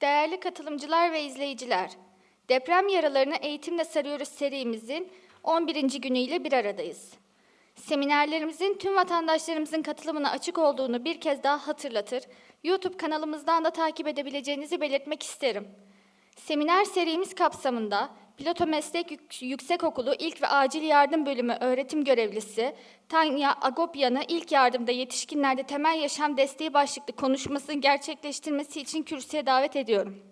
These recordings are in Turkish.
Değerli katılımcılar ve izleyiciler, deprem yaralarını eğitimle sarıyoruz serimizin 11. günüyle bir aradayız. Seminerlerimizin tüm vatandaşlarımızın katılımına açık olduğunu bir kez daha hatırlatır, YouTube kanalımızdan da takip edebileceğinizi belirtmek isterim. Seminer serimiz kapsamında Piloto Meslek Yük- Yüksekokulu İlk ve Acil Yardım Bölümü öğretim görevlisi Tanya Agopyan'ı ilk yardımda yetişkinlerde temel yaşam desteği başlıklı konuşmasını gerçekleştirmesi için kürsüye davet ediyorum.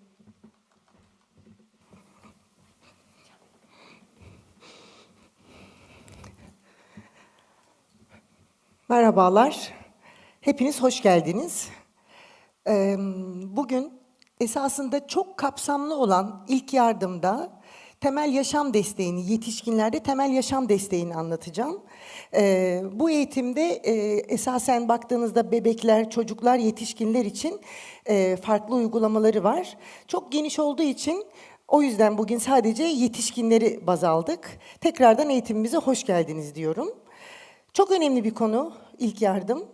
Merhabalar. Hepiniz hoş geldiniz. Bugün esasında çok kapsamlı olan ilk yardımda temel yaşam desteğini, yetişkinlerde temel yaşam desteğini anlatacağım. Ee, Bu eğitimde e, esasen baktığınızda bebekler, çocuklar, yetişkinler için e, farklı uygulamaları var. Çok geniş olduğu için o yüzden bugün sadece yetişkinleri baz aldık. Tekrardan eğitimimize hoş geldiniz diyorum. Çok önemli bir konu ilk yardım.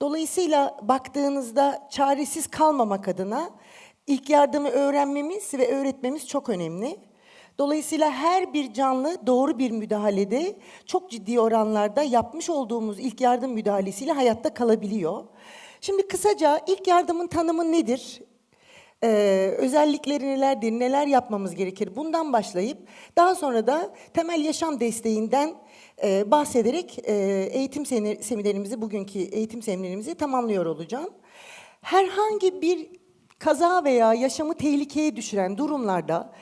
Dolayısıyla baktığınızda çaresiz kalmamak adına ilk yardımı öğrenmemiz ve öğretmemiz çok önemli. Dolayısıyla her bir canlı doğru bir müdahalede çok ciddi oranlarda yapmış olduğumuz ilk yardım müdahalesiyle hayatta kalabiliyor. Şimdi kısaca ilk yardımın tanımı nedir? Ee, özellikleri nelerdir, neler yapmamız gerekir bundan başlayıp daha sonra da temel yaşam desteğinden e, bahsederek e, eğitim semi- seminerimizi, bugünkü eğitim seminerimizi tamamlıyor olacağım. Herhangi bir kaza veya yaşamı tehlikeye düşüren durumlarda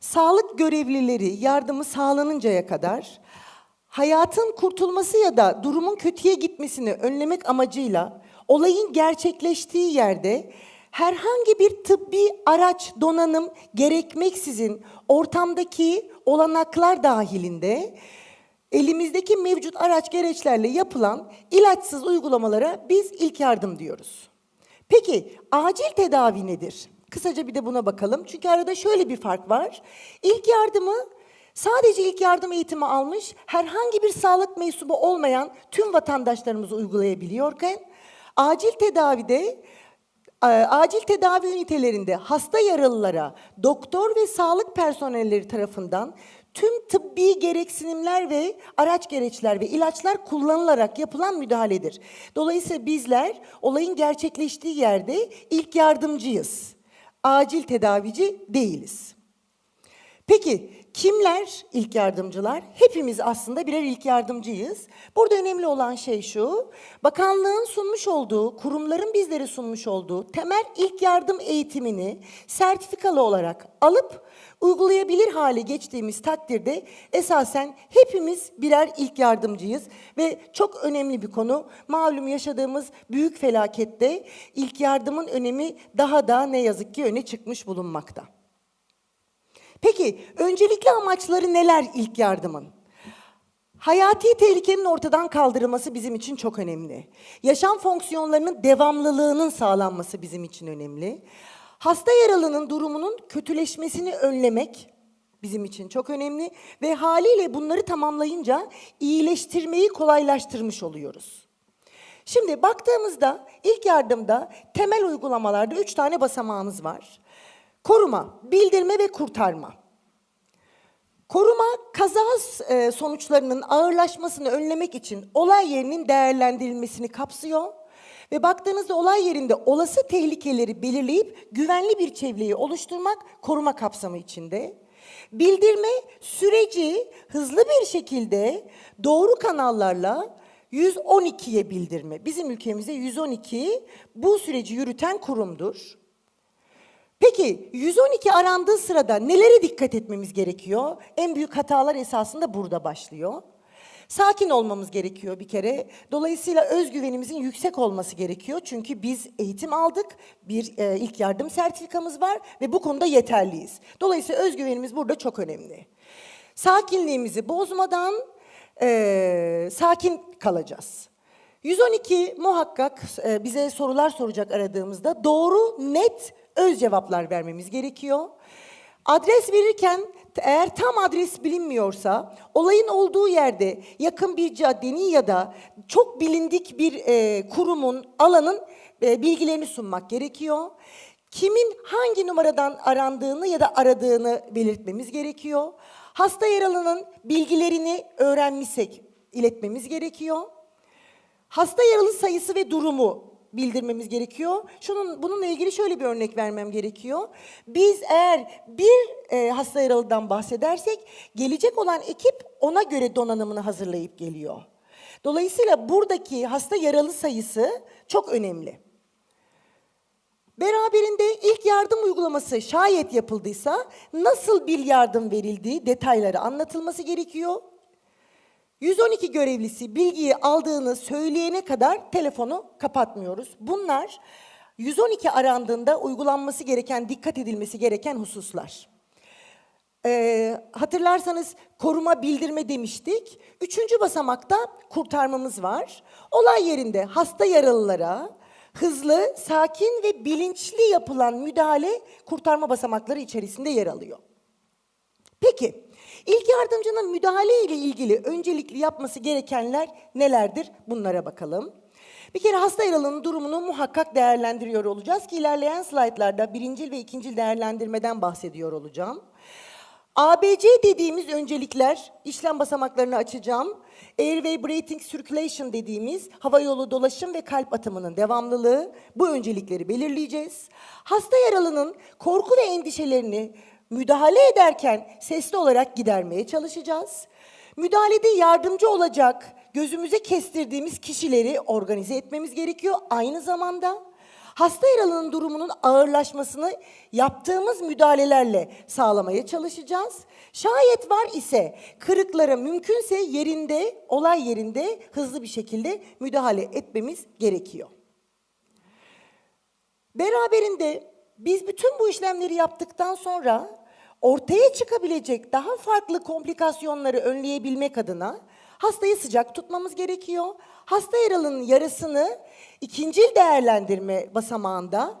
sağlık görevlileri yardımı sağlanıncaya kadar hayatın kurtulması ya da durumun kötüye gitmesini önlemek amacıyla olayın gerçekleştiği yerde herhangi bir tıbbi araç, donanım gerekmeksizin ortamdaki olanaklar dahilinde elimizdeki mevcut araç gereçlerle yapılan ilaçsız uygulamalara biz ilk yardım diyoruz. Peki acil tedavi nedir? Kısaca bir de buna bakalım. Çünkü arada şöyle bir fark var. İlk yardımı sadece ilk yardım eğitimi almış herhangi bir sağlık mensubu olmayan tüm vatandaşlarımız uygulayabiliyorken acil tedavide e, acil tedavi ünitelerinde hasta yaralılara doktor ve sağlık personelleri tarafından tüm tıbbi gereksinimler ve araç gereçler ve ilaçlar kullanılarak yapılan müdahaledir. Dolayısıyla bizler olayın gerçekleştiği yerde ilk yardımcıyız. Acil tedavici değiliz. Peki kimler ilk yardımcılar? Hepimiz aslında birer ilk yardımcıyız. Burada önemli olan şey şu. Bakanlığın sunmuş olduğu, kurumların bizlere sunmuş olduğu temel ilk yardım eğitimini sertifikalı olarak alıp uygulayabilir hale geçtiğimiz takdirde esasen hepimiz birer ilk yardımcıyız ve çok önemli bir konu. Malum yaşadığımız büyük felakette ilk yardımın önemi daha da ne yazık ki öne çıkmış bulunmakta. Peki öncelikli amaçları neler ilk yardımın? Hayati tehlikenin ortadan kaldırılması bizim için çok önemli. Yaşam fonksiyonlarının devamlılığının sağlanması bizim için önemli. Hasta yaralının durumunun kötüleşmesini önlemek bizim için çok önemli ve haliyle bunları tamamlayınca iyileştirmeyi kolaylaştırmış oluyoruz. Şimdi baktığımızda ilk yardımda temel uygulamalarda üç tane basamağımız var. Koruma, bildirme ve kurtarma. Koruma kaza e, sonuçlarının ağırlaşmasını önlemek için olay yerinin değerlendirilmesini kapsıyor ve baktığınızda olay yerinde olası tehlikeleri belirleyip güvenli bir çevreyi oluşturmak koruma kapsamı içinde. Bildirme süreci hızlı bir şekilde doğru kanallarla 112'ye bildirme. Bizim ülkemizde 112 bu süreci yürüten kurumdur. Peki 112 arandığı sırada nelere dikkat etmemiz gerekiyor? En büyük hatalar esasında burada başlıyor. Sakin olmamız gerekiyor bir kere. Dolayısıyla özgüvenimizin yüksek olması gerekiyor. Çünkü biz eğitim aldık, bir e, ilk yardım sertifikamız var ve bu konuda yeterliyiz. Dolayısıyla özgüvenimiz burada çok önemli. Sakinliğimizi bozmadan e, sakin kalacağız. 112 muhakkak e, bize sorular soracak aradığımızda doğru, net, öz cevaplar vermemiz gerekiyor. Adres verirken eğer tam adres bilinmiyorsa olayın olduğu yerde yakın bir caddenin ya da çok bilindik bir e, kurumun, alanın e, bilgilerini sunmak gerekiyor. kimin hangi numaradan arandığını ya da aradığını belirtmemiz gerekiyor. Hasta yaralının bilgilerini öğrenmişsek iletmemiz gerekiyor. Hasta yaralı sayısı ve durumu bildirmemiz gerekiyor. Şunun bununla ilgili şöyle bir örnek vermem gerekiyor. Biz eğer bir e, hasta yaralıdan bahsedersek gelecek olan ekip ona göre donanımını hazırlayıp geliyor. Dolayısıyla buradaki hasta yaralı sayısı çok önemli. Beraberinde ilk yardım uygulaması şayet yapıldıysa nasıl bir yardım verildiği detayları anlatılması gerekiyor. 112 görevlisi bilgiyi aldığını söyleyene kadar telefonu kapatmıyoruz. Bunlar 112 arandığında uygulanması gereken, dikkat edilmesi gereken hususlar. Ee, hatırlarsanız koruma bildirme demiştik. Üçüncü basamakta kurtarmamız var. Olay yerinde hasta yaralılara hızlı, sakin ve bilinçli yapılan müdahale kurtarma basamakları içerisinde yer alıyor. Peki, ilk yardımcının müdahale ile ilgili öncelikli yapması gerekenler nelerdir? Bunlara bakalım. Bir kere hasta yaralının durumunu muhakkak değerlendiriyor olacağız ki ilerleyen slaytlarda birincil ve ikincil değerlendirmeden bahsediyor olacağım. ABC dediğimiz öncelikler, işlem basamaklarını açacağım. Airway Breathing Circulation dediğimiz hava yolu dolaşım ve kalp atımının devamlılığı, bu öncelikleri belirleyeceğiz. Hasta yaralının korku ve endişelerini müdahale ederken sesli olarak gidermeye çalışacağız. Müdahalede yardımcı olacak gözümüze kestirdiğimiz kişileri organize etmemiz gerekiyor aynı zamanda. Hasta yaralının durumunun ağırlaşmasını yaptığımız müdahalelerle sağlamaya çalışacağız. Şayet var ise kırıklara mümkünse yerinde, olay yerinde hızlı bir şekilde müdahale etmemiz gerekiyor. Beraberinde biz bütün bu işlemleri yaptıktan sonra ortaya çıkabilecek daha farklı komplikasyonları önleyebilmek adına hastayı sıcak tutmamız gerekiyor. Hasta yaralının yarasını ikincil değerlendirme basamağında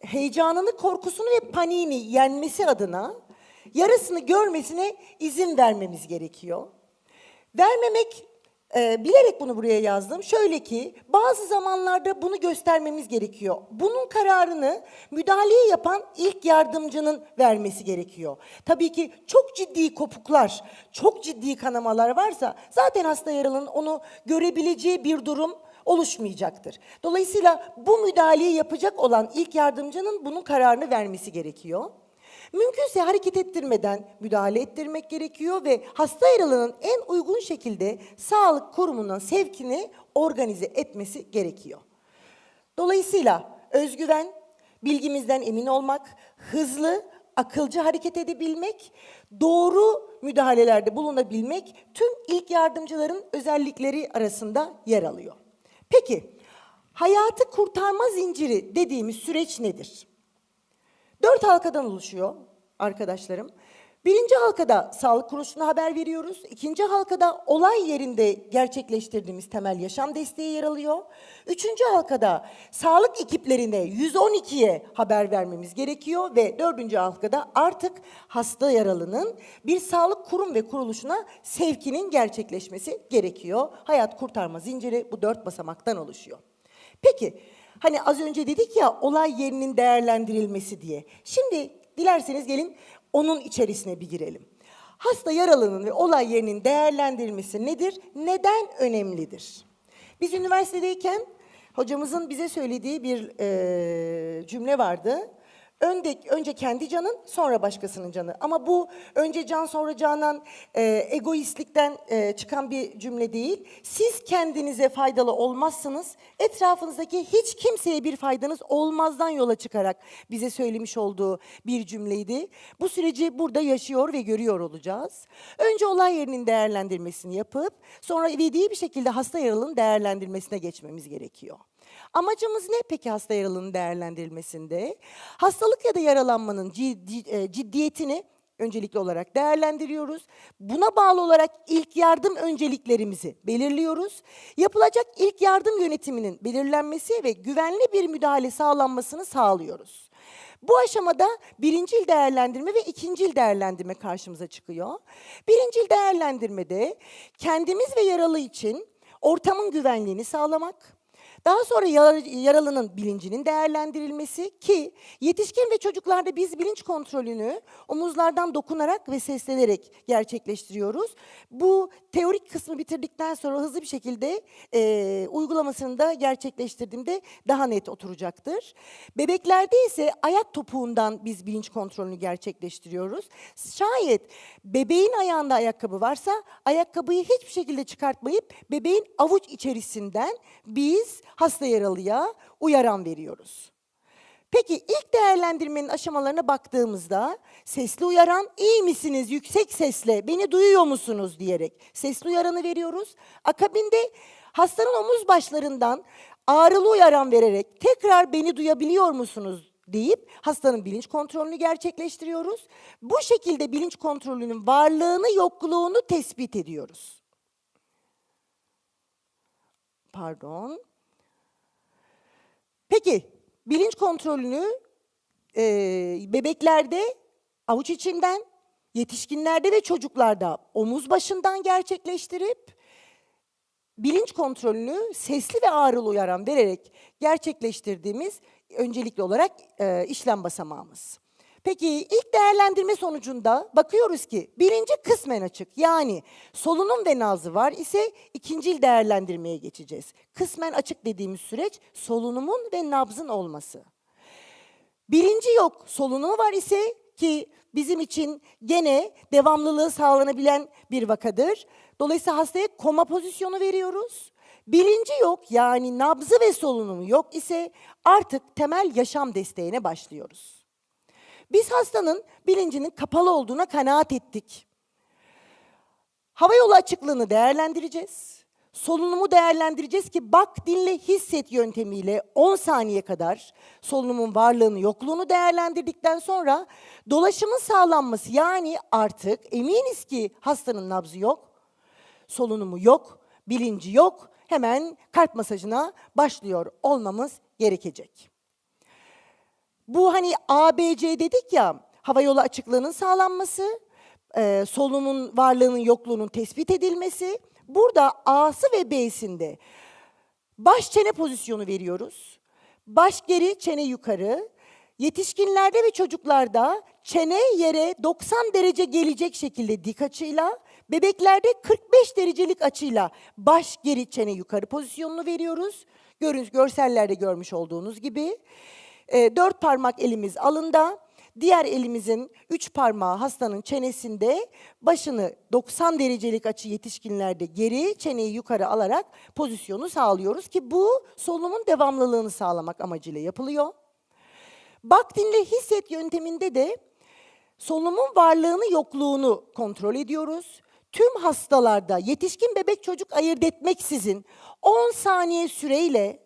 heyecanını, korkusunu ve paniğini yenmesi adına yarasını görmesine izin vermemiz gerekiyor. Vermemek, e, bilerek bunu buraya yazdım. Şöyle ki bazı zamanlarda bunu göstermemiz gerekiyor. Bunun kararını müdahaleyi yapan ilk yardımcının vermesi gerekiyor. Tabii ki çok ciddi kopuklar, çok ciddi kanamalar varsa zaten hasta yaralının onu görebileceği bir durum oluşmayacaktır. Dolayısıyla bu müdahaleyi yapacak olan ilk yardımcının bunun kararını vermesi gerekiyor. Mümkünse hareket ettirmeden müdahale ettirmek gerekiyor ve hasta yaralının en uygun şekilde sağlık kurumunun sevkini organize etmesi gerekiyor. Dolayısıyla özgüven, bilgimizden emin olmak, hızlı, akılcı hareket edebilmek, doğru müdahalelerde bulunabilmek tüm ilk yardımcıların özellikleri arasında yer alıyor. Peki, hayatı kurtarma zinciri dediğimiz süreç nedir? Dört halkadan oluşuyor arkadaşlarım. Birinci halkada sağlık kuruluşuna haber veriyoruz. İkinci halkada olay yerinde gerçekleştirdiğimiz temel yaşam desteği yer alıyor. Üçüncü halkada sağlık ekiplerine 112'ye haber vermemiz gerekiyor. Ve dördüncü halkada artık hasta yaralının bir sağlık kurum ve kuruluşuna sevkinin gerçekleşmesi gerekiyor. Hayat kurtarma zinciri bu dört basamaktan oluşuyor. Peki hani az önce dedik ya olay yerinin değerlendirilmesi diye. Şimdi dilerseniz gelin onun içerisine bir girelim. Hasta yaralının ve olay yerinin değerlendirilmesi nedir? Neden önemlidir? Biz üniversitedeyken hocamızın bize söylediği bir eee, cümle vardı. Önde, önce kendi canın sonra başkasının canı. Ama bu önce can sonra canan e, egoistlikten e, çıkan bir cümle değil. Siz kendinize faydalı olmazsınız. Etrafınızdaki hiç kimseye bir faydanız olmazdan yola çıkarak bize söylemiş olduğu bir cümleydi. Bu süreci burada yaşıyor ve görüyor olacağız. Önce olay yerinin değerlendirmesini yapıp sonra ivedi bir şekilde hasta yaralının değerlendirmesine geçmemiz gerekiyor. Amacımız ne peki hasta yaralının değerlendirilmesinde? Hastalık ya da yaralanmanın e, ciddiyetini öncelikli olarak değerlendiriyoruz. Buna bağlı olarak ilk yardım önceliklerimizi belirliyoruz. Yapılacak ilk yardım yönetiminin belirlenmesi ve güvenli bir müdahale sağlanmasını sağlıyoruz. Bu aşamada birincil değerlendirme ve ikincil değerlendirme karşımıza çıkıyor. Birincil değerlendirmede kendimiz ve yaralı için ortamın güvenliğini sağlamak, Daha sonra yara- yaralının bilincinin değerlendirilmesi ki yetişkin ve çocuklarda biz bilinç kontrolünü omuzlardan dokunarak ve seslenerek gerçekleştiriyoruz. Bu teorik kısmı bitirdikten sonra hızlı bir şekilde e, uygulamasını da gerçekleştirdiğimde daha net oturacaktır. Bebeklerde ise ayak topuğundan biz bilinç kontrolünü gerçekleştiriyoruz. Şayet bebeğin ayağında ayakkabı varsa ayakkabıyı hiçbir şekilde çıkartmayıp bebeğin avuç içerisinden biz hasta yaralıya uyaran veriyoruz. Peki ilk değerlendirmenin aşamalarına baktığımızda sesli uyaran iyi misiniz yüksek sesle beni duyuyor musunuz diyerek sesli uyaranı veriyoruz. Akabinde hastanın omuz başlarından ağrılı uyaran vererek tekrar beni duyabiliyor musunuz deyip hastanın bilinç kontrolünü gerçekleştiriyoruz. Bu şekilde bilinç kontrolünün varlığını yokluğunu tespit ediyoruz. Pardon. Bilinç kontrolünü e, bebeklerde avuç içinden, yetişkinlerde ve çocuklarda omuz başından gerçekleştirip bilinç kontrolünü sesli ve ağrılı uyaran vererek gerçekleştirdiğimiz öncelikli olarak e, işlem basamağımız. Peki ilk değerlendirme sonucunda bakıyoruz ki birinci kısmen açık yani solunum ve nabzı var ise ikinci değerlendirmeye geçeceğiz. Kısmen açık dediğimiz süreç solunumun ve nabzın olması. Bilinci yok, solunumu var ise ki bizim için gene devamlılığı sağlanabilen bir vakadır. Dolayısıyla hastaya koma pozisyonu veriyoruz. Bilinci yok yani nabzı ve solunumu yok ise artık temel yaşam desteğine başlıyoruz. Biz hastanın bilincinin kapalı olduğuna kanaat ettik. Hava yolu açıklığını değerlendireceğiz. Solunumu değerlendireceğiz ki bak dinle hisset yöntemiyle 10 saniye kadar solunumun varlığını yokluğunu değerlendirdikten sonra dolaşımın sağlanması yani artık eminiz ki hastanın nabzı yok, solunumu yok, bilinci yok. Hemen kalp masajına başlıyor olmamız gerekecek. Bu hani ABC dedik ya, hava yolu açıklığının sağlanması, e, solunumun varlığının yokluğunun tespit edilmesi. Burada A'sı ve B'sinde baş çene pozisyonu veriyoruz. Baş geri, çene yukarı. Yetişkinlerde ve çocuklarda çene yere 90 derece gelecek şekilde dik açıyla, bebeklerde 45 derecelik açıyla baş geri, çene yukarı pozisyonunu veriyoruz. Görün, görsellerde görmüş olduğunuz gibi. E, dört parmak elimiz alında, diğer elimizin üç parmağı hastanın çenesinde, başını 90 derecelik açı yetişkinlerde geri, çeneyi yukarı alarak pozisyonu sağlıyoruz ki bu solunumun devamlılığını sağlamak amacıyla yapılıyor. Bak dinle hisset yönteminde de solunumun varlığını yokluğunu kontrol ediyoruz. Tüm hastalarda yetişkin bebek çocuk ayırt etmeksizin 10 saniye süreyle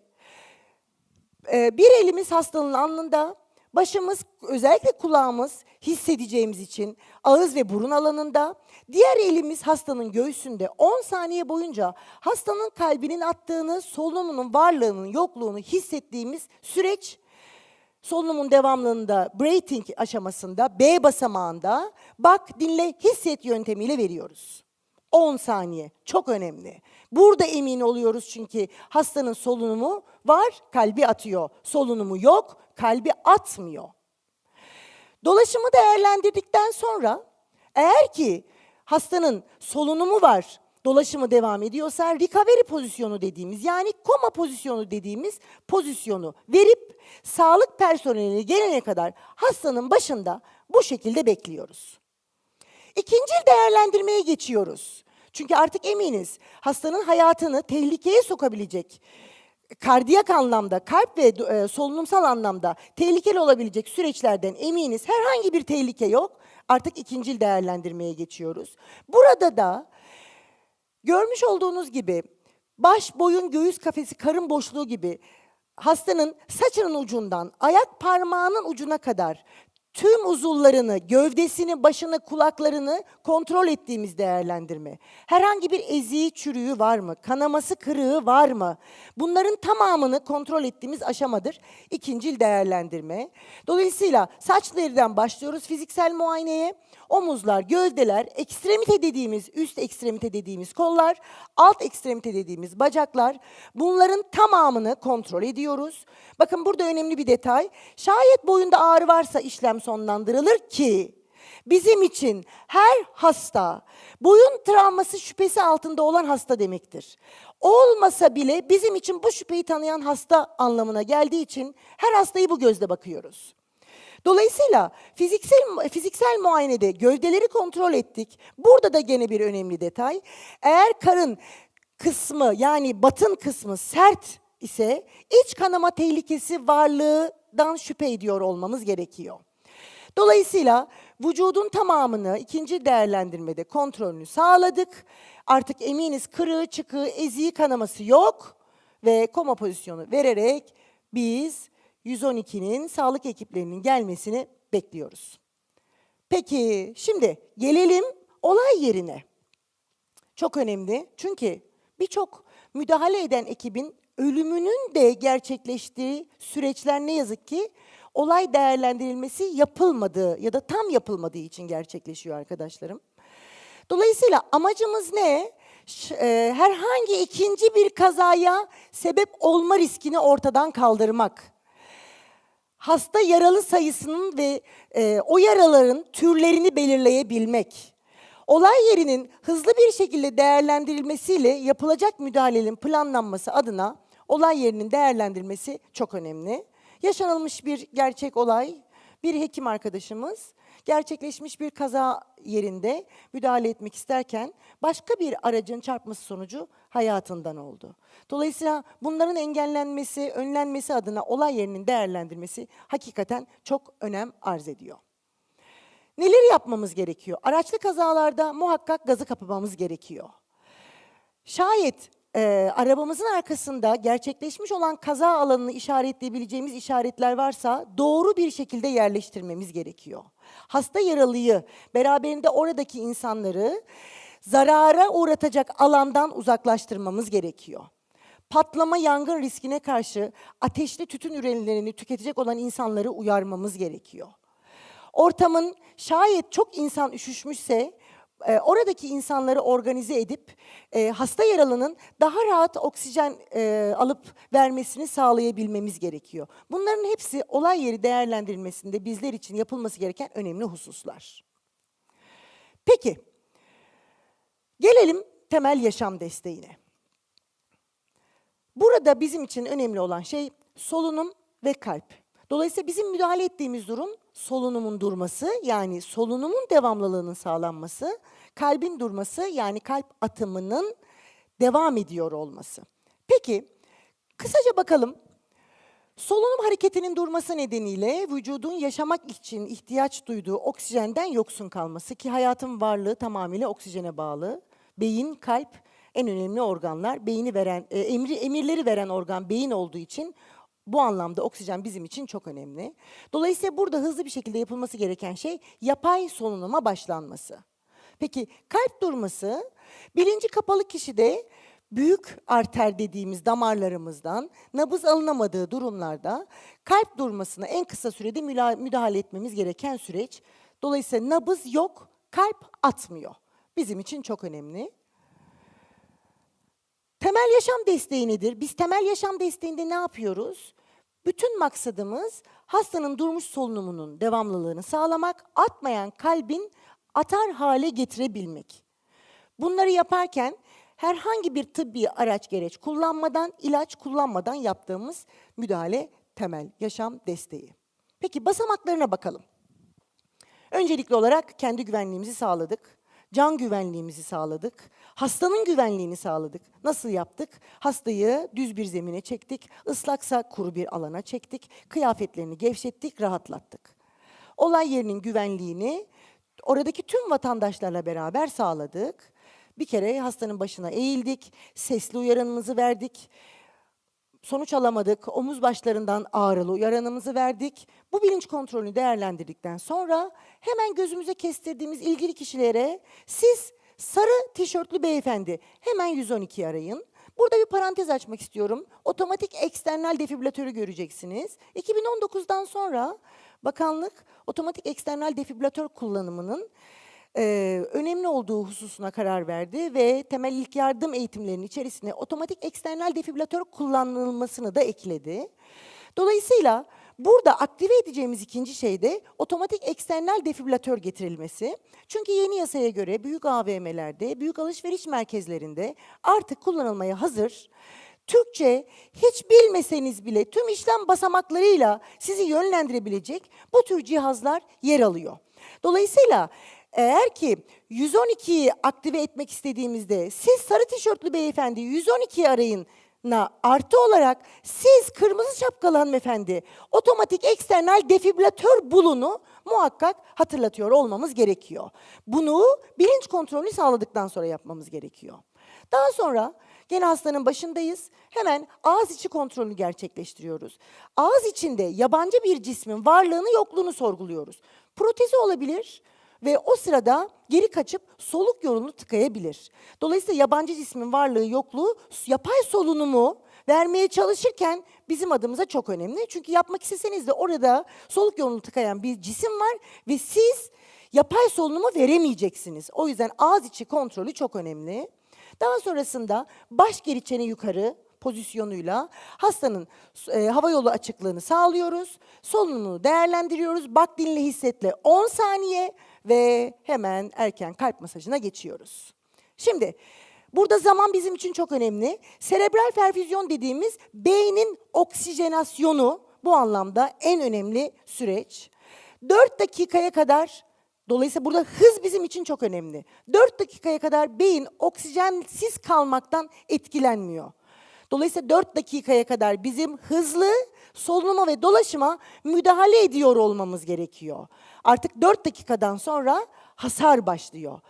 ee, bir elimiz hastanın alnında, başımız özellikle kulağımız hissedeceğimiz için ağız ve burun alanında, diğer elimiz hastanın göğsünde 10 saniye boyunca hastanın kalbinin attığını, solunumunun varlığının yokluğunu hissettiğimiz süreç solunumun devamlılığında breathing aşamasında B basamağında bak dinle hisset yöntemiyle veriyoruz. 10 saniye çok önemli. Burada emin oluyoruz çünkü hastanın solunumu var, kalbi atıyor. Solunumu yok, kalbi atmıyor. Dolaşımı değerlendirdikten sonra eğer ki hastanın solunumu var, dolaşımı devam ediyorsa recovery pozisyonu dediğimiz yani koma pozisyonu dediğimiz pozisyonu verip sağlık personeli gelene kadar hastanın başında bu şekilde bekliyoruz. İkinci değerlendirmeye geçiyoruz. Çünkü artık eminiz hastanın hayatını tehlikeye sokabilecek, kardiyak anlamda, kalp ve e, solunumsal anlamda tehlikeli olabilecek süreçlerden eminiz. Herhangi bir tehlike yok. Artık ikincil değerlendirmeye geçiyoruz. Burada da görmüş olduğunuz gibi baş, boyun, göğüs kafesi, karın boşluğu gibi hastanın saçının ucundan ayak parmağının ucuna kadar tüm uzuvlarını, gövdesini, başını, kulaklarını kontrol ettiğimiz değerlendirme. Herhangi bir eziği, çürüğü var mı? Kanaması, kırığı var mı? Bunların tamamını kontrol ettiğimiz aşamadır. İkincil değerlendirme. Dolayısıyla saç deriden başlıyoruz fiziksel muayeneye. Omuzlar, gövdeler, ekstremite dediğimiz, üst ekstremite dediğimiz kollar, alt ekstremite dediğimiz bacaklar. Bunların tamamını kontrol ediyoruz. Bakın burada önemli bir detay. Şayet boyunda ağrı varsa işlem sonlandırılır ki bizim için her hasta boyun travması şüphesi altında olan hasta demektir. Olmasa bile bizim için bu şüpheyi tanıyan hasta anlamına geldiği için her hastayı bu gözle bakıyoruz. Dolayısıyla fiziksel fiziksel muayenede gövdeleri kontrol ettik. Burada da gene bir önemli detay. Eğer karın kısmı yani batın kısmı sert ise iç kanama tehlikesi varlığından şüphe ediyor olmamız gerekiyor. Dolayısıyla vücudun tamamını ikinci değerlendirmede kontrolünü sağladık. Artık eminiz kırığı, çıkığı, eziği kanaması yok ve koma pozisyonu vererek biz 112'nin sağlık ekiplerinin gelmesini bekliyoruz. Peki şimdi gelelim olay yerine. Çok önemli çünkü birçok müdahale eden ekibin ölümünün de gerçekleştiği süreçler ne yazık ki olay değerlendirilmesi yapılmadığı ya da tam yapılmadığı için gerçekleşiyor arkadaşlarım. Dolayısıyla amacımız ne? E, herhangi ikinci bir kazaya sebep olma riskini ortadan kaldırmak hasta yaralı sayısının ve e, o yaraların türlerini belirleyebilmek. Olay yerinin hızlı bir şekilde değerlendirilmesiyle yapılacak müdahalenin planlanması adına olay yerinin değerlendirilmesi çok önemli. Yaşanılmış bir gerçek olay, bir hekim arkadaşımız gerçekleşmiş bir kaza yerinde müdahale etmek isterken başka bir aracın çarpması sonucu hayatından oldu. Dolayısıyla bunların engellenmesi, önlenmesi adına olay yerinin değerlendirmesi hakikaten çok önem arz ediyor. Neler yapmamız gerekiyor? Araçlı kazalarda muhakkak gazı kapamamız gerekiyor. Şayet e, arabamızın arkasında gerçekleşmiş olan kaza alanını işaretleyebileceğimiz işaretler varsa doğru bir şekilde yerleştirmemiz gerekiyor. Hasta yaralıyı beraberinde oradaki insanları zarara uğratacak alandan uzaklaştırmamız gerekiyor. Patlama yangın riskine karşı ateşli tütün ürünlerini tüketecek olan insanları uyarmamız gerekiyor. Ortamın şayet çok insan üşüşmüşse e, oradaki insanları organize edip e, hasta yaralının daha rahat oksijen e, alıp vermesini sağlayabilmemiz gerekiyor. Bunların hepsi olay yeri değerlendirilmesinde bizler için yapılması gereken önemli hususlar. Peki, gelelim temel yaşam desteğine. Burada bizim için önemli olan şey solunum ve kalp. Dolayısıyla bizim müdahale ettiğimiz durum solunumun durması yani solunumun devamlılığının sağlanması, kalbin durması yani kalp atımının devam ediyor olması. Peki kısaca bakalım Solunum hareketinin durması nedeniyle vücudun yaşamak için ihtiyaç duyduğu oksijenden yoksun kalması ki hayatın varlığı tamamıyla oksijene bağlı. Beyin, kalp en önemli organlar. Beyni veren, e, emri emirleri veren organ beyin olduğu için bu anlamda oksijen bizim için çok önemli. Dolayısıyla burada hızlı bir şekilde yapılması gereken şey yapay solunuma başlanması. Peki kalp durması bilinci kapalı kişide büyük arter dediğimiz damarlarımızdan nabız alınamadığı durumlarda kalp durmasına en kısa sürede müdahale etmemiz gereken süreç. Dolayısıyla nabız yok, kalp atmıyor. Bizim için çok önemli. Temel yaşam desteği nedir? Biz temel yaşam desteğinde ne yapıyoruz? Bütün maksadımız hastanın durmuş solunumunun devamlılığını sağlamak, atmayan kalbin atar hale getirebilmek. Bunları yaparken herhangi bir tıbbi araç gereç kullanmadan, ilaç kullanmadan yaptığımız müdahale temel yaşam desteği. Peki basamaklarına bakalım. Öncelikli olarak kendi güvenliğimizi sağladık. Can güvenliğimizi sağladık. Hastanın güvenliğini sağladık. Nasıl yaptık? Hastayı düz bir zemine çektik. Islaksa kuru bir alana çektik. Kıyafetlerini gevşettik, rahatlattık. Olay yerinin güvenliğini oradaki tüm vatandaşlarla beraber sağladık. Bir kere hastanın başına eğildik, sesli uyaranımızı verdik. Sonuç alamadık. Omuz başlarından ağrılı uyaranımızı verdik. Bu bilinç kontrolünü değerlendirdikten sonra hemen gözümüze kestirdiğimiz ilgili kişilere siz sarı tişörtlü beyefendi hemen 112'yi arayın. Burada bir parantez açmak istiyorum. Otomatik eksternal defibrilatörü göreceksiniz. 2019'dan sonra bakanlık otomatik eksternal defibrilatör kullanımının e, önemli olduğu hususuna karar verdi ve temel ilk yardım eğitimlerinin içerisine otomatik eksternal defibrilatör kullanılmasını da ekledi. Dolayısıyla burada aktive edeceğimiz ikinci şey de otomatik eksternal defibrilatör getirilmesi. Çünkü yeni yasaya göre büyük AVM'lerde, büyük alışveriş merkezlerinde artık kullanılmaya hazır. Türkçe hiç bilmeseniz bile tüm işlem basamaklarıyla sizi yönlendirebilecek bu tür cihazlar yer alıyor. Dolayısıyla eğer ki 112'yi aktive etmek istediğimizde siz sarı tişörtlü beyefendi 112'yi arayın na artı olarak siz kırmızı şapkalı hanımefendi otomatik eksternal defibrilatör bulunu muhakkak hatırlatıyor olmamız gerekiyor. Bunu bilinç kontrolünü sağladıktan sonra yapmamız gerekiyor. Daha sonra gene hastanın başındayız. Hemen ağız içi kontrolünü gerçekleştiriyoruz. Ağız içinde yabancı bir cismin varlığını yokluğunu sorguluyoruz. Protezi olabilir ve o sırada geri kaçıp soluk yolunu tıkayabilir. Dolayısıyla yabancı cismin varlığı yokluğu yapay solunumu vermeye çalışırken bizim adımıza çok önemli. Çünkü yapmak isteseniz de orada soluk yolunu tıkayan bir cisim var ve siz yapay solunumu veremeyeceksiniz. O yüzden ağız içi kontrolü çok önemli. Daha sonrasında baş geri çene yukarı pozisyonuyla hastanın e, hava yolu açıklığını sağlıyoruz. Solunumunu değerlendiriyoruz. Bak dinle hissetle 10 saniye ve hemen erken kalp masajına geçiyoruz. Şimdi burada zaman bizim için çok önemli. Serebral perfüzyon dediğimiz beynin oksijenasyonu bu anlamda en önemli süreç. 4 dakikaya kadar Dolayısıyla burada hız bizim için çok önemli. 4 dakikaya kadar beyin oksijensiz kalmaktan etkilenmiyor. Dolayısıyla 4 dakikaya kadar bizim hızlı solunuma ve dolaşıma müdahale ediyor olmamız gerekiyor. Artık 4 dakikadan sonra hasar başlıyor.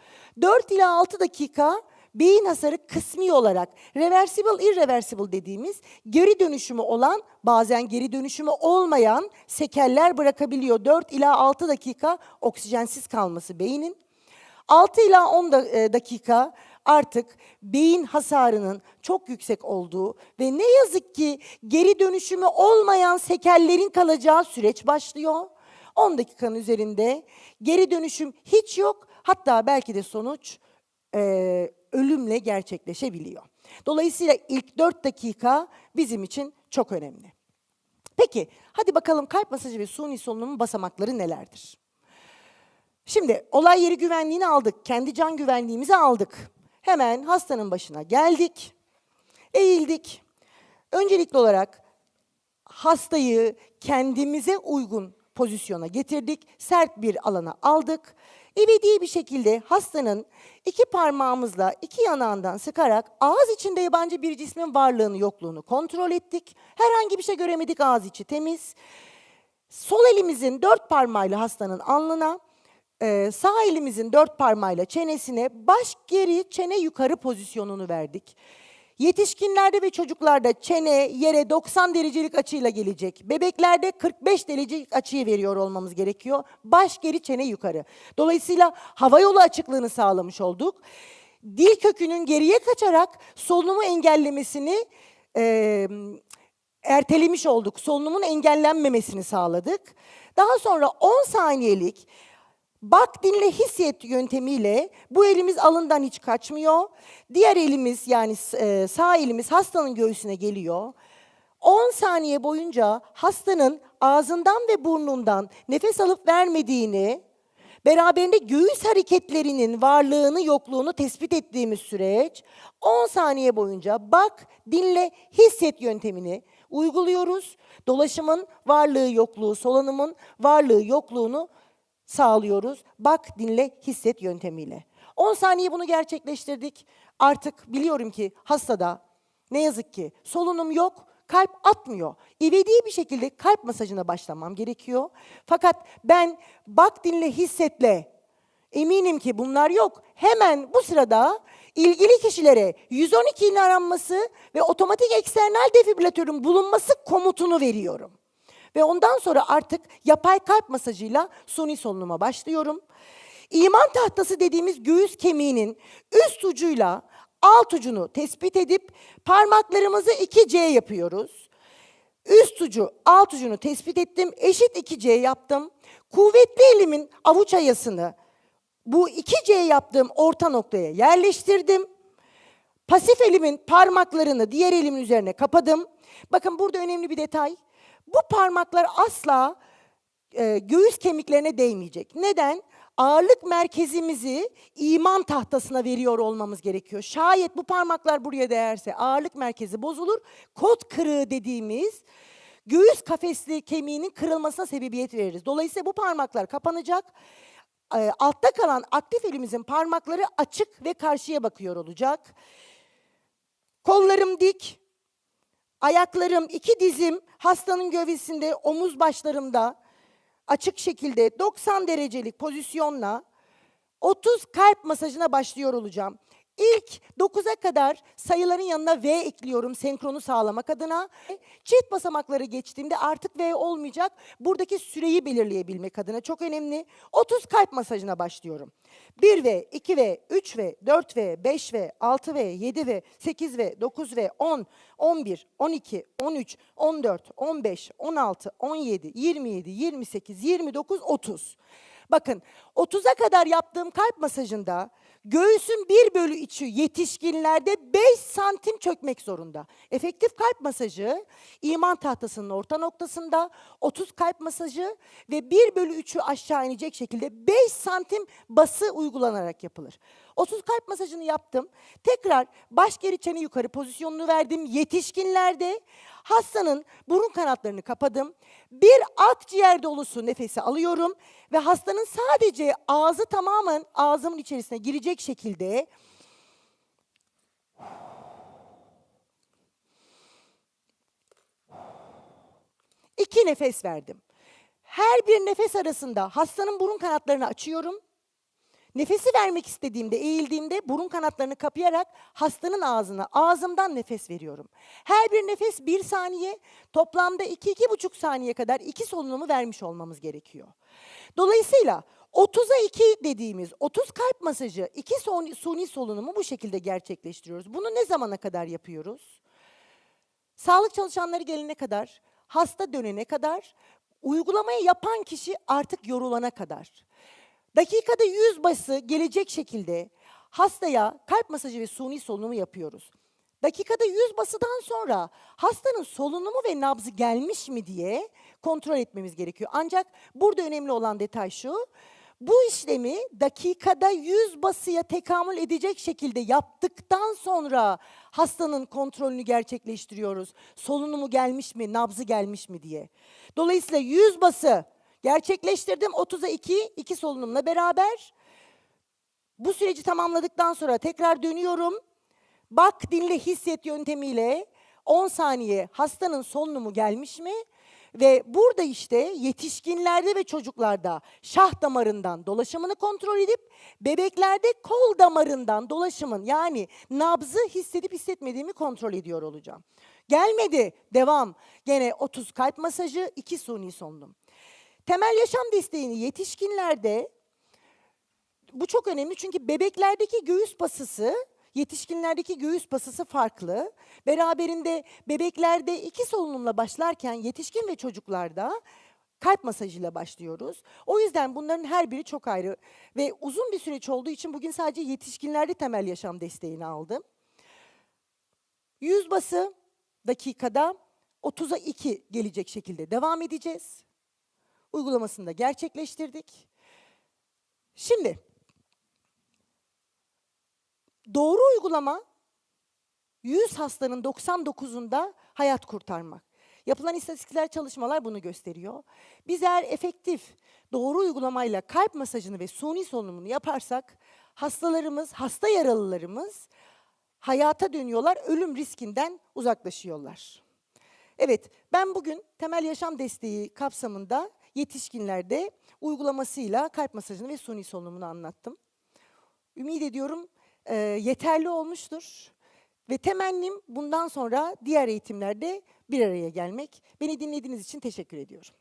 4 ila 6 dakika beyin hasarı kısmi olarak reversible irreversible dediğimiz geri dönüşümü olan bazen geri dönüşümü olmayan sekeller bırakabiliyor. 4 ila 6 dakika oksijensiz kalması beynin. 6 ila 10 da- e, dakika artık beyin hasarının çok yüksek olduğu ve ne yazık ki geri dönüşümü olmayan sekellerin kalacağı süreç başlıyor. 10 dakikanın üzerinde geri dönüşüm hiç yok. Hatta belki de sonuç e, ölümle gerçekleşebiliyor. Dolayısıyla ilk 4 dakika bizim için çok önemli. Peki hadi bakalım kalp masajı ve suni solunumun basamakları nelerdir? Şimdi olay yeri güvenliğini aldık. Kendi can güvenliğimizi aldık. Hemen hastanın başına geldik. Eğildik. Öncelikli olarak hastayı kendimize uygun pozisyona getirdik. Sert bir alana aldık. İvedi bir şekilde hastanın iki parmağımızla iki yanağından sıkarak ağız içinde yabancı bir cismin varlığını yokluğunu kontrol ettik. Herhangi bir şey göremedik ağız içi temiz. Sol elimizin dört parmağıyla hastanın alnına, e, sağ elimizin dört parmağıyla çenesine, baş geri, çene yukarı pozisyonunu verdik. Yetişkinlerde ve çocuklarda çene yere 90 derecelik açıyla gelecek. Bebeklerde 45 derecelik açıyı veriyor olmamız gerekiyor. Baş geri, çene yukarı. Dolayısıyla hava yolu açıklığını sağlamış olduk. Dil kökünün geriye kaçarak solunumu engellemesini e, ertelemiş olduk. Solunumun engellenmemesini sağladık. Daha sonra 10 saniyelik bak dinle hisset yöntemiyle bu elimiz alından hiç kaçmıyor. Diğer elimiz yani e, sağ elimiz hastanın göğsüne geliyor. 10 saniye boyunca hastanın ağzından ve burnundan nefes alıp vermediğini, beraberinde göğüs hareketlerinin varlığını yokluğunu tespit ettiğimiz süreç 10 saniye boyunca bak, dinle, hisset yöntemini uyguluyoruz. Dolaşımın varlığı yokluğu, solunumun varlığı yokluğunu sağlıyoruz. Bak, dinle, hisset yöntemiyle. 10 saniye bunu gerçekleştirdik. Artık biliyorum ki hastada ne yazık ki solunum yok, kalp atmıyor. İvedi bir şekilde kalp masajına başlamam gerekiyor. Fakat ben bak, dinle, hissetle eminim ki bunlar yok. Hemen bu sırada ilgili kişilere 112 ile aranması ve otomatik eksternal defibrilatörün bulunması komutunu veriyorum. Ve ondan sonra artık yapay kalp masajıyla suni solunuma başlıyorum. İman tahtası dediğimiz göğüs kemiğinin üst ucuyla alt ucunu tespit edip parmaklarımızı 2C yapıyoruz. Üst ucu, alt ucunu tespit ettim. Eşit 2C yaptım. Kuvvetli elimin avuç ayasını bu 2C yaptığım orta noktaya yerleştirdim. Pasif elimin parmaklarını diğer elimin üzerine kapadım. Bakın burada önemli bir detay. Bu parmaklar asla e, göğüs kemiklerine değmeyecek. Neden? Ağırlık merkezimizi iman tahtasına veriyor olmamız gerekiyor. Şayet bu parmaklar buraya değerse ağırlık merkezi bozulur. Kot kırığı dediğimiz göğüs kafesli kemiğinin kırılmasına sebebiyet veririz. Dolayısıyla bu parmaklar kapanacak. E, altta kalan aktif elimizin parmakları açık ve karşıya bakıyor olacak. Kollarım dik, ayaklarım, iki dizim hastanın gövdesinde, omuz başlarımda açık şekilde 90 derecelik pozisyonla 30 kalp masajına başlıyor olacağım. İlk 9'a kadar sayıların yanına V ekliyorum senkronu sağlamak adına. Çift basamakları geçtiğimde artık V olmayacak. Buradaki süreyi belirleyebilmek adına çok önemli. 30 kalp masajına başlıyorum. 1 V, 2 V, 3 V, 4 V, 5 V, 6 V, 7 V, 8 V, 9 V, 10, 11, 12, 13, 14, 15, 16, 17, 27, 28, 29, 30. Bakın 30'a kadar yaptığım kalp masajında göğsün 1 bölü 3'ü yetişkinlerde 5 santim çökmek zorunda. Efektif kalp masajı iman tahtasının orta noktasında 30 kalp masajı ve 1 bölü 3'ü aşağı inecek şekilde 5 santim bası uygulanarak yapılır. 30 kalp masajını yaptım. Tekrar baş geri çene yukarı pozisyonunu verdim. Yetişkinlerde hastanın burun kanatlarını kapadım. Bir akciğer dolusu nefesi alıyorum ve hastanın sadece ağzı tamamen ağzımın içerisine girecek şekilde iki nefes verdim. Her bir nefes arasında hastanın burun kanatlarını açıyorum. Nefesi vermek istediğimde, eğildiğimde burun kanatlarını kapayarak hastanın ağzına, ağzımdan nefes veriyorum. Her bir nefes bir saniye, toplamda iki, iki buçuk saniye kadar iki solunumu vermiş olmamız gerekiyor. Dolayısıyla 30'a 2 dediğimiz 30 kalp masajı, iki suni, suni solunumu bu şekilde gerçekleştiriyoruz. Bunu ne zamana kadar yapıyoruz? Sağlık çalışanları gelene kadar, hasta dönene kadar, uygulamayı yapan kişi artık yorulana kadar. Dakikada 100 bası gelecek şekilde hastaya kalp masajı ve suni solunumu yapıyoruz. Dakikada 100 basıdan sonra hastanın solunumu ve nabzı gelmiş mi diye kontrol etmemiz gerekiyor. Ancak burada önemli olan detay şu. Bu işlemi dakikada 100 basıya tekamül edecek şekilde yaptıktan sonra hastanın kontrolünü gerçekleştiriyoruz. Solunumu gelmiş mi, nabzı gelmiş mi diye. Dolayısıyla 100 bası gerçekleştirdim 30'a 2, 2 solunumla beraber. Bu süreci tamamladıktan sonra tekrar dönüyorum. Bak, dinle, hisset yöntemiyle 10 saniye hastanın solunumu gelmiş mi? Ve burada işte yetişkinlerde ve çocuklarda şah damarından dolaşımını kontrol edip bebeklerde kol damarından dolaşımın yani nabzı hissedip hissetmediğimi kontrol ediyor olacağım. Gelmedi. Devam. Gene 30 kalp masajı, 2 suni solunum. Temel yaşam desteğini yetişkinlerde bu çok önemli çünkü bebeklerdeki göğüs basısı yetişkinlerdeki göğüs basısı farklı. Beraberinde bebeklerde iki solunumla başlarken yetişkin ve çocuklarda kalp masajıyla başlıyoruz. O yüzden bunların her biri çok ayrı ve uzun bir süreç olduğu için bugün sadece yetişkinlerde temel yaşam desteğini aldım. Yüz bası dakikada 30'a 2 gelecek şekilde devam edeceğiz. Uygulamasını da gerçekleştirdik. Şimdi Doğru uygulama 100 hastanın 99'unda hayat kurtarmak. Yapılan istatistiksel çalışmalar bunu gösteriyor. Biz eğer efektif, doğru uygulamayla kalp masajını ve suni solunumunu yaparsak hastalarımız, hasta yaralılarımız hayata dönüyorlar, ölüm riskinden uzaklaşıyorlar. Evet, ben bugün temel yaşam desteği kapsamında yetişkinlerde uygulamasıyla kalp masajını ve suni solunumunu anlattım. Ümit ediyorum e, yeterli olmuştur. Ve temennim bundan sonra diğer eğitimlerde bir araya gelmek. Beni dinlediğiniz için teşekkür ediyorum.